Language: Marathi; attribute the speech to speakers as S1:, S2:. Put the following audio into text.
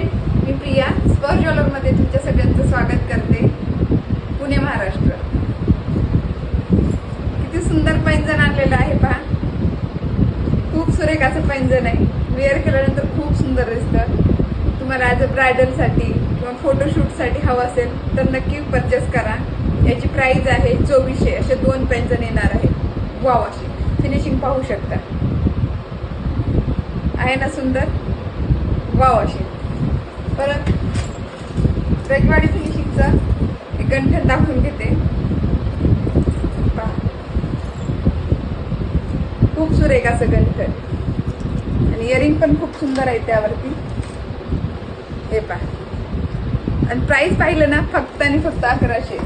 S1: मी प्रिया स्पर्श ज्वेलरमध्ये तुमच्या सगळ्यांचं स्वागत करते. पुणे महाराष्ट्र. किती सुंदर पैंजण आणलेलं आहे पहा. खूप सुरेखाचं पैंजण आहे. वेअर केल्यानंतर खूप सुंदर दिसतं. तुम्हाला ॲज अ ब्रायडलसाठी किंवा फोटोशूटसाठी हवं असेल तर नक्की परचेस करा. याची प्राईज आहे चोवीसशे. असे दोन पैंजण येणार आहे वाव अशी. फिनिशिंग पाहू शकता. आहे ना सुंदर? वाव अशी. परत रजवाडी फिनिशिंगचं एक गंठण दाखवून घेते. पहा. खूप सुरेख असं गंठन. आणि इयरिंग पण खूप सुंदर आहे त्यावरती. हे पहा. आणि प्राईस पाहिलं ना फक्त आणि फक्त अकराशे.